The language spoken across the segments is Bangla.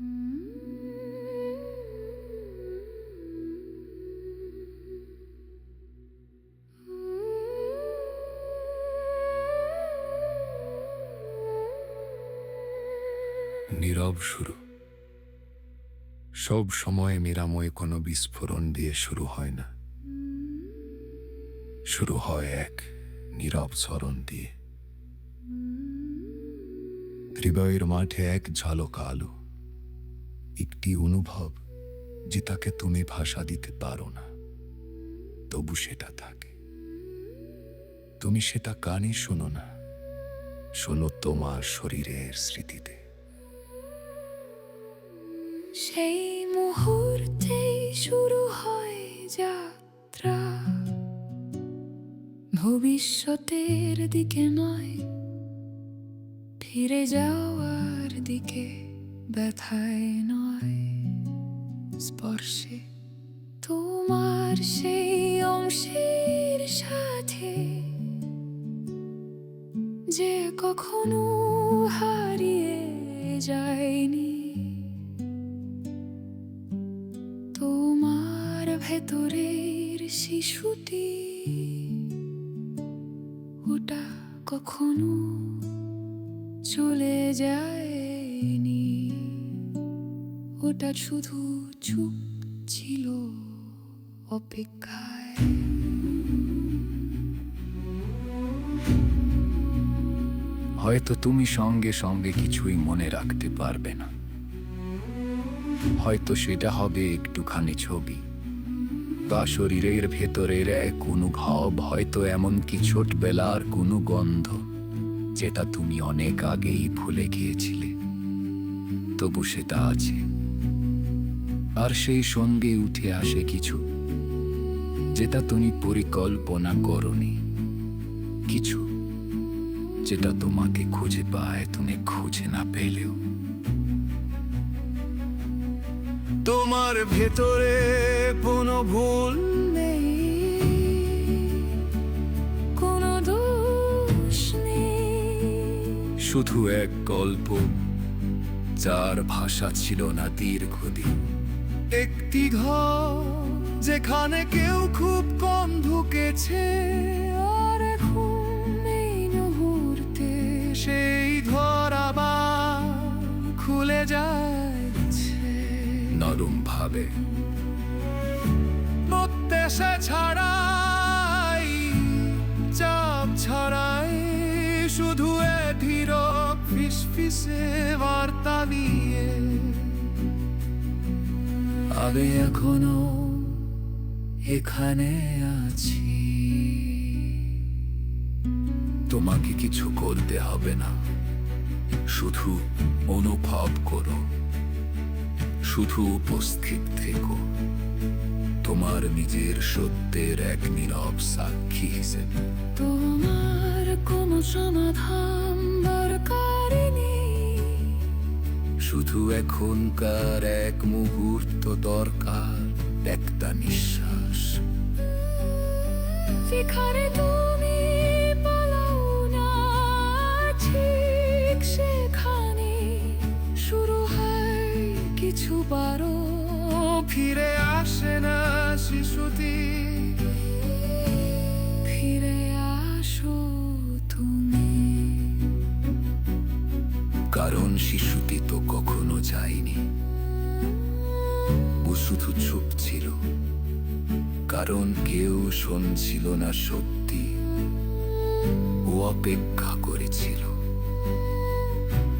নীরব শুরু। সব সময় নিরাময় কোনো বিস্ফোরণ দিয়ে শুরু হয় না। শুরু হয় এক নীরব স্মরণ দিয়ে। হৃদয়ের মাঠে এক ঝলক আলো। একটি অনুভব যে তাকে তুমি ভাষা দিতে পারো না। তবু সেটা থাকে। তুমি সেটা কানে শোনো না। শোনো তোমার শরীরের স্মৃতিতে। সেই মুহূর্তেই শুরু হয় যাত্রা। ভবিষ্যতের দিকে নয়, ফিরে যাওয়ার দিকে ব্যথায় নয়। স্পর্শে তোমার সেই অংশের সাথে যে কখনো হারিয়ে যায়নি। তোমার ভেতরের শিশুটি ওটা কখনো চলে যায়নি। ওটা শুধু চুপ ছিল অপেক্ষায়। হয়তো তুমি সঙ্গে সঙ্গে কিছুই মনে রাখতে পারবে না। হয়তো সেটা হবে একটুখানি ছবি। বা শরীরের ভেতরের এক অনুভব, হয়তো এমনকি ছোটবেলার কোনো গন্ধ, যেটা তুমি অনেক আগেই ভুলে গিয়েছিলে। তবু সেটা আছে। আর সেই সঙ্গে উঠে আসে কিছু যেটা তুমি পরিকল্পনা করনি। কিছু যেটা তোমাকে খুঁজে পায় তুমি খুঁজে না পেলেও। তোমার ভেতরে কোনো ভুল নেই কোনো দোষ নেই। শুধু এক গল্প যার ভাষা ছিল না দীর্ঘদিন। একটি ঘর যেখানে কেউ খুব কম ঢুকেছে আর এখন এই মুহূর্তে সেই ঘর আবার খুলে যাচ্ছে। নরম ভাবে প্রত্যাশা ছাড়াই চাপ ছাড়াই শুধু এ ধীর ফিসফিসে বার্তা আমি এখনও এখানে আছি। তোমাকে কিছু করতে হবে না। শুধু অনুভব করো। শুধু উপস্থিত থেকো। তোমার নিজের সত্যের এক নীরব সাক্ষী হিসেবে। তোমার কোনো সমাধান শুধু এখনকার এক মুহূর্ত দরকার একটা নিঃশ্বাস। যেখানে তুমি পালাও না ঠিক সেখানে শুরু হয় কিছু বারো। ফিরে আসে না। কারণ শিশুটি তো কখনো যায়নি। ও শুধু চুপ ছিল। কারণ কেউ শুনছিল না সত্যি। ও অপেক্ষা করেছিল।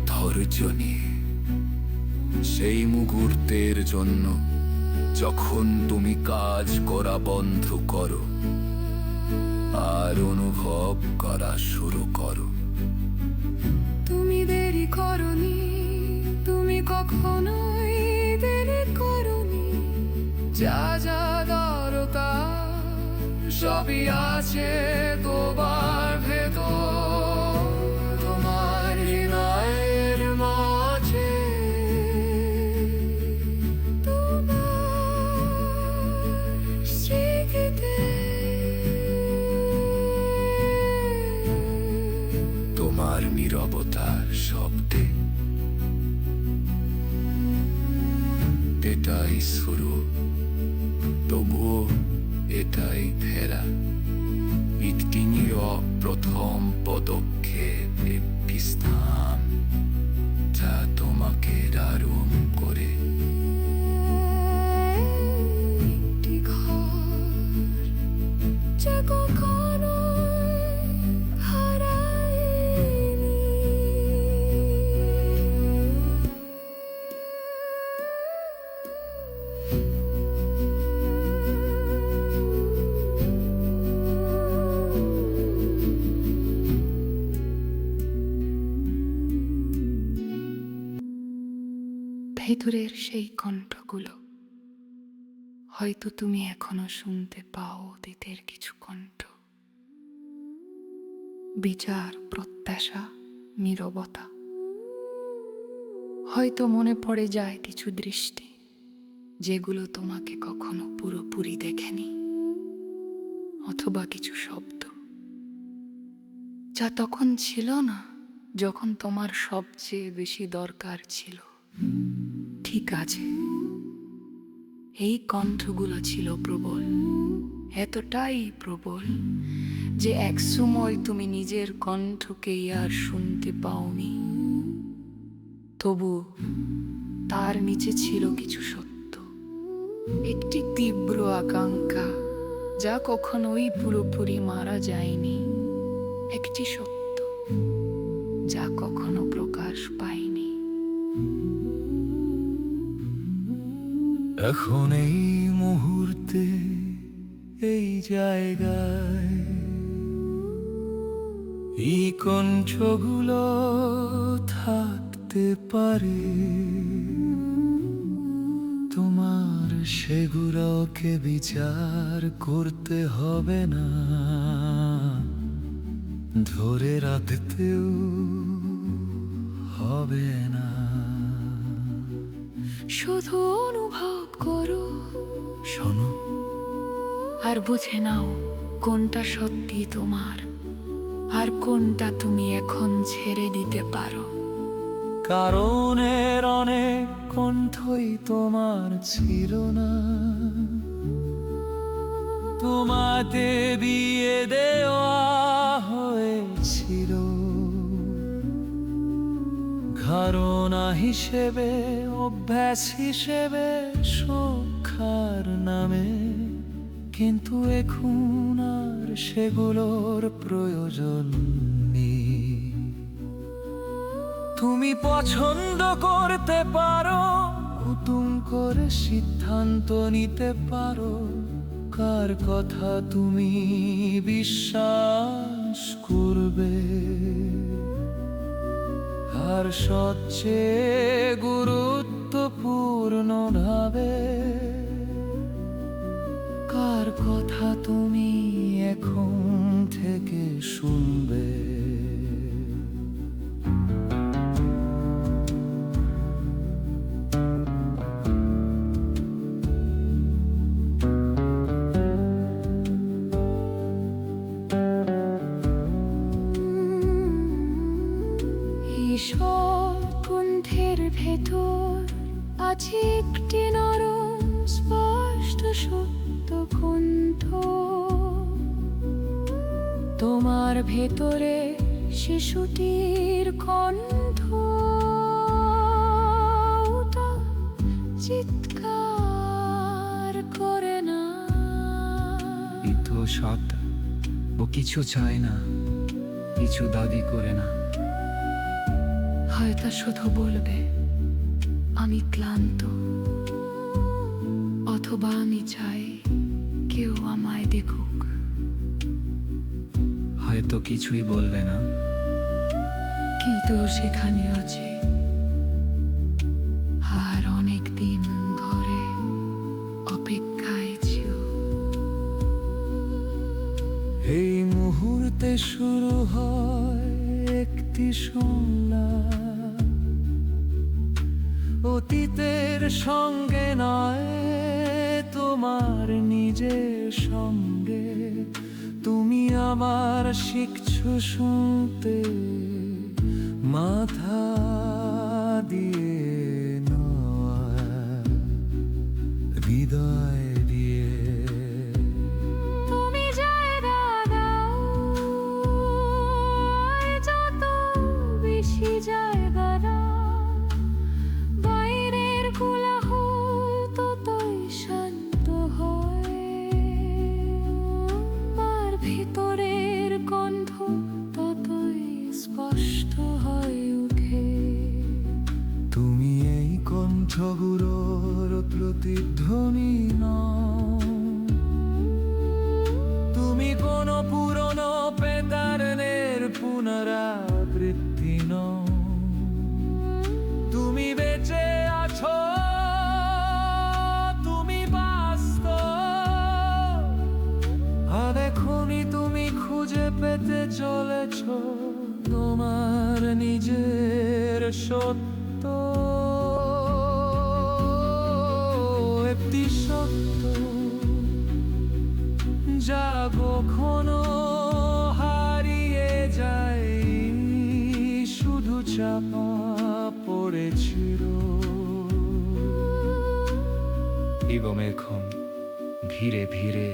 ধৈর্য নিয়ে। সেই মুহূর্তের জন্য যখন তুমি কাজ করা বন্ধ করো, আর অনুভব করা শুরু করো। করনি তুমি কখনোই দেরি করনি। যা যা দরকার সবই আছে তোমার। ভেতরের সেই কণ্ঠগুলো। হয়তো তুমি এখনও শুনতে পাও অতীতের কিছু কণ্ঠ। বিচার, প্রত্যাশা, নীরবতা। হয়তো মনে পড়ে যায় কিছু দৃষ্টি, যেগুলো তোমাকে কখনো পুরোপুরি দেখেনি। অথবা কিছু শব্দ। যা তখন ছিল না, যখন তোমার সবচেয়ে বেশি দরকার ছিল। ঠিক আছে। এই কণ্ঠগুলো ছিল প্রবল, এতটাই প্রবল যে এক সময় তুমি নিজের কণ্ঠকেই আর শুনতে পাওনি। তবু তার নিচে ছিল কিছু সত্য, একটি তীব্র আকাঙ্ক্ষা যা কখনোই পুরোপুরি মারা যায়নি। একটি সত্য যা কখনো প্রকাশ পায়নি। এখন এই মুহূর্তে এই জায়গায় এই থাকতে পারে। তোমার সেগুলোকে বিচার করতে হবে না। ধরে রাখতেও হবে না। শুধু অনুভব করো। শোনো। আর বুঝে নাও কোনটা সত্যি তোমার আর কোনটা তুমি এখন ছেড়ে দিতে পারো। কারণের অনেক কণ্ঠই তোমার ছিল না। তোমাতে বিয়ে দেওয়া হয়েছিল। ধারণা হিসেবে, অভ্যাস হিসেবে, সুখার নামে। কিন্তু এখন আর সেগুলোর প্রয়োজন নেই। তুমি পছন্দ করতে পারো কুতুম করে সিদ্ধান্ত নিতে পারো। কার কথা তুমি বিশ্বাস করবে? আর সবচেয়ে গুরুত্বপূর্ণ ভাবে কার কথা তুমি এখন থেকে শুনবে? আছে একটি নরম স্পষ্ট সত্য কণ্ঠ তোমার ভেতরে শিশুটির কণ্ঠ। চিৎকার করে না। এই তো সৎ ও কিছু চায় না কিছু দাবি করে না। হয়তো শুধু বলবে। আমি ক্লান্ত অথবা আমি চাই কেউ আমায় দেখুক। হয়তো কিছুই বলবে না। কিন্তু সেখানে আছে আর অনেক দিন ধরে অপেক্ষায় ছিল। এই মুহূর্তে শুরু হয় একটি সংলাপ। অতীতের সঙ্গে নয় তোমার নিজের সঙ্গে। তুমি আমার শিখছো শুনতে। কোন পুরনো পেতারনের পুনরাবৃত্তি নও তুমি বেঁচে আছো, তুমি বাস্তব আর এখনই তুমি খুঁজে পেতে চলেছ তোমার নিজের সত্য যা কখনো হারিয়ে যায় শুধু চাপা পড়েছিল। এবং এখন ধীরে ধীরে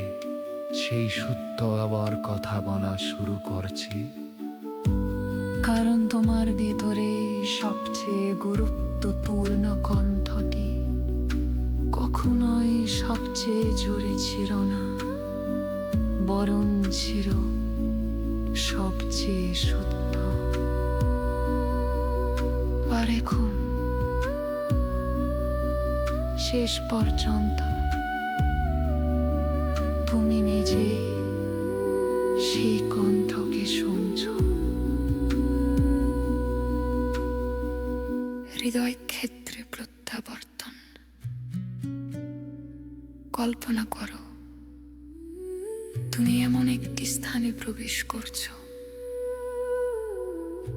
সেই সত্য আবার কথা বলা শুরু করছি। কারণ তোমার ভেতরে সবচেয়ে গুরুত্বপূর্ণ কণ্ঠটি কখনোই সবচেয়ে জোরে ছিল না। বরং ছিল সবচেয়ে সত্য। এখন শেষ পর্যন্ত তুমি নিজে সেই কণ্ঠকে শুনছো। হৃদয় ক্ষেত্রে প্রত্যাবর্তন। কল্পনা করো প্রবেশ করছ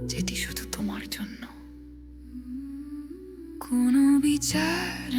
যেটি শুধু তোমার জন্য। কোনো বিচার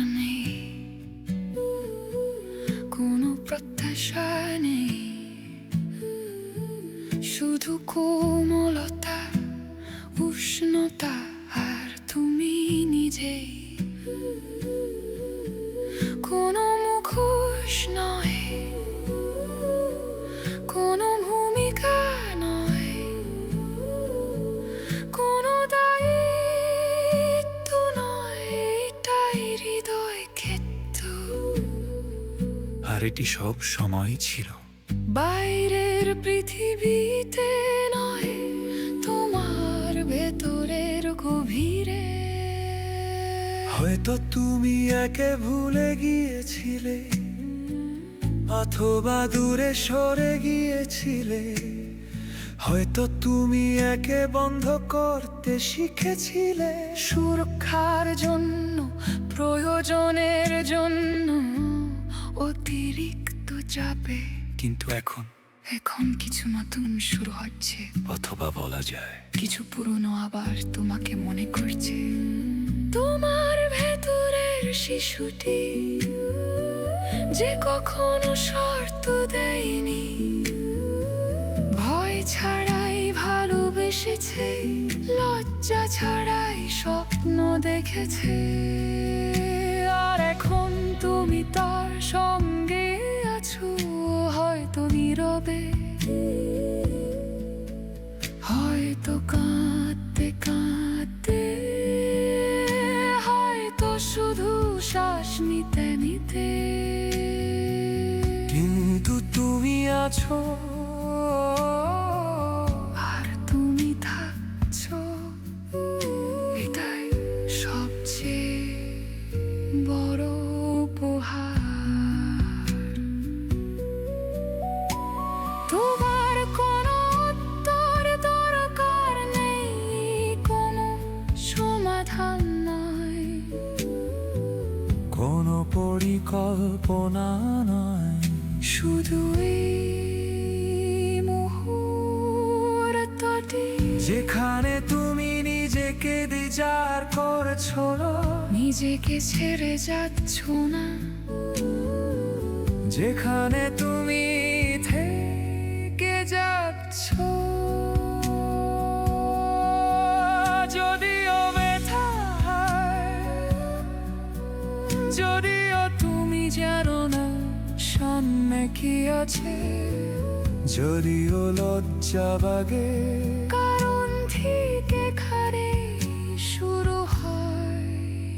এটি সব সময় ছিল। বাইরের পৃথিবীতে নয় তোমার ভেতরের গভীরে। হয়তো তুমি একে ভুলে গিয়েছিলে অথবা দূরে সরে গিয়েছিলে। হয়তো তুমি একে বন্ধ করতে শিখেছিলে। সুরক্ষার জন্য প্রয়োজনের অতিরিক্ত চাপে কিন্তু এখন এখন কিছু নতুন শুরু হচ্ছে। অথবা বলা যায়। কিছু পুরনো আবার তোমাকে মনে করছে। তোমার ভেতরের শিশুটি যে কখনো শর্ত দেয়নি। ভয় ছাড়াই ভালোবেসেছে লজ্জা ছাড়াই স্বপ্ন দেখেছে। আর এখন তুমি তার সঙ্গে হয়তো নীরবে শুধু যেখানে তুমি নিজেকে বিচার করছ। নিজেকে ছেড়ে যাচ্ছ না। যেখানে তুমি কি আছে? যদিও লজ্জা বাগে। কারণ ঠিক এখানে শুরু হয়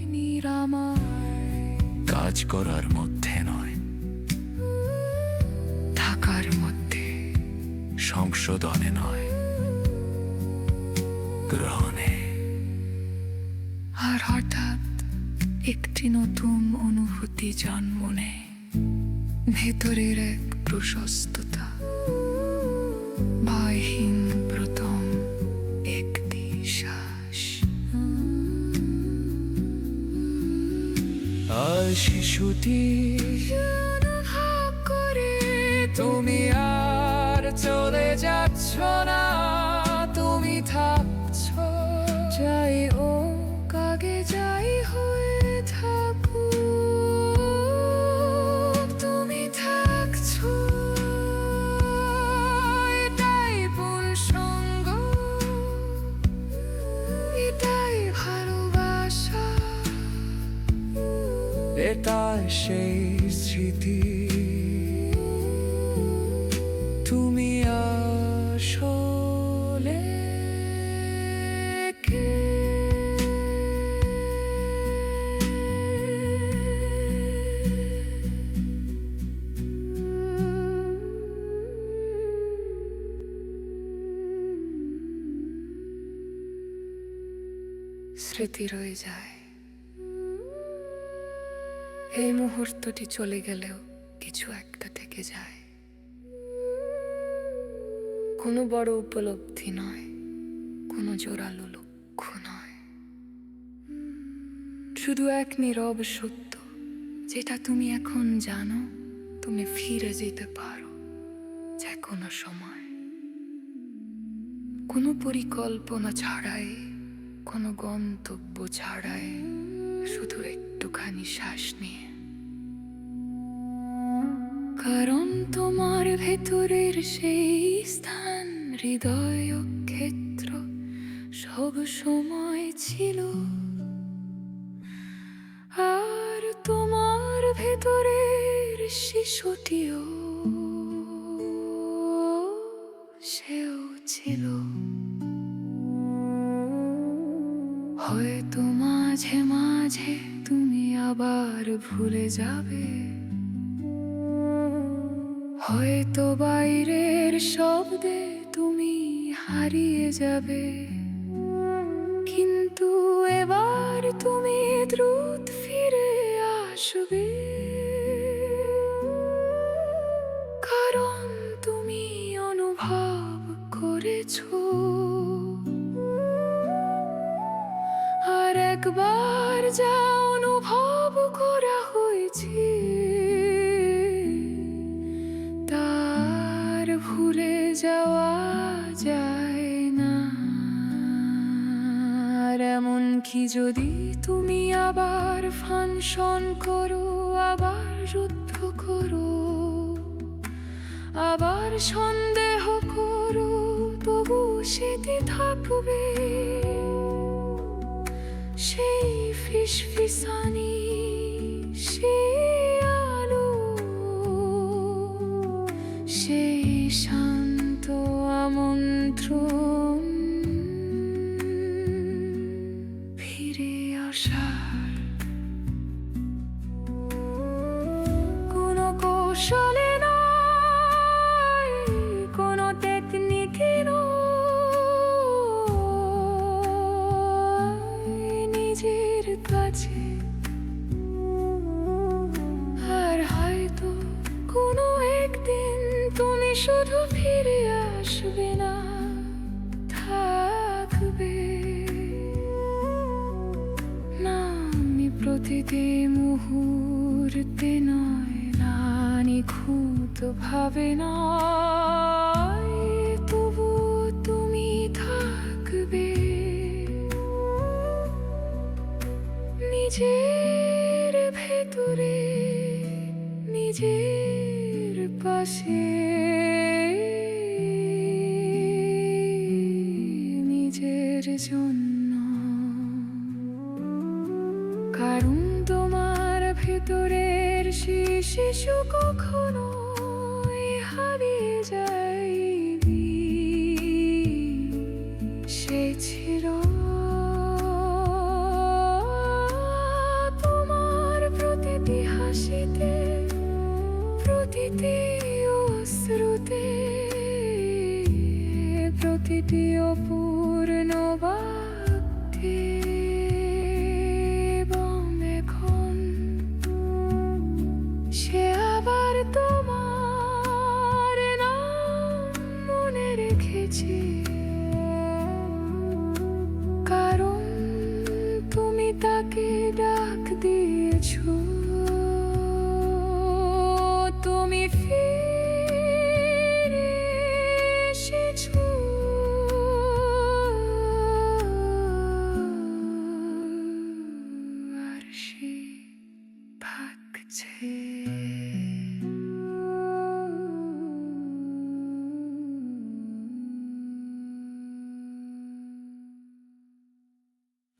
নিরাময়। কাজ করার মধ্যে নয়। থাকার মধ্যে। সংশোধনে নয়। গ্রহণে। আর হঠাৎ একটি নতুন অনুভূতি জন্ম নেয়। ভেতরের এক প্রশস্ততা। ভয়হীন প্রথম একটি শ্বাস। আর শিশুটি করে তুমি আর চলে যাচ্ছ না। তুমি থাকছ স্মৃতি রয়ে যায়। এই মুহূর্তটি চলে গেলেও কিছু একটা থেকে যায়। কোনো বড় উপলব্ধি নয়, কোনো জোরালো লক্ষ্য নয়। শুধু এক নীরব সত্য, যেটা তুমি এখন জানো, তুমি ফিরে যেতে পারো যে কোনো সময়। কোনো পরিকল্পনা ছাড়াই কোনো গন্তব্য ছাড়াই শুধু একটুখানি শ্বাস নিয়ে। কারণ তোমার ভেতরের সেই স্থান, হৃদয় ক্ষেত্র সব সময় ছিল। আর তোমার ভেতরের শিশুটিও ভুলে যাবে। হয়তো বাইরের শব্দে তুমি হারিয়ে যাবে। যদি তুমি আবার ফাংশন করো, আবার যুদ্ধ করো, আবার সন্দেহ করো, তবু সেটি থাকবে। সেই ফিস ফিসানি সেই আলো, সেই শান্ত আমন্ত্রণ। শুধু নিজের জন্য। কারণ তোমার ভেতরের শিশু কখনো হারিয়ে যায়নি। সে ছিল তোমার প্রতিটি হাসিতে, প্রতিটি অশ্রুতে, প্রতিটি অপূর্ণ света.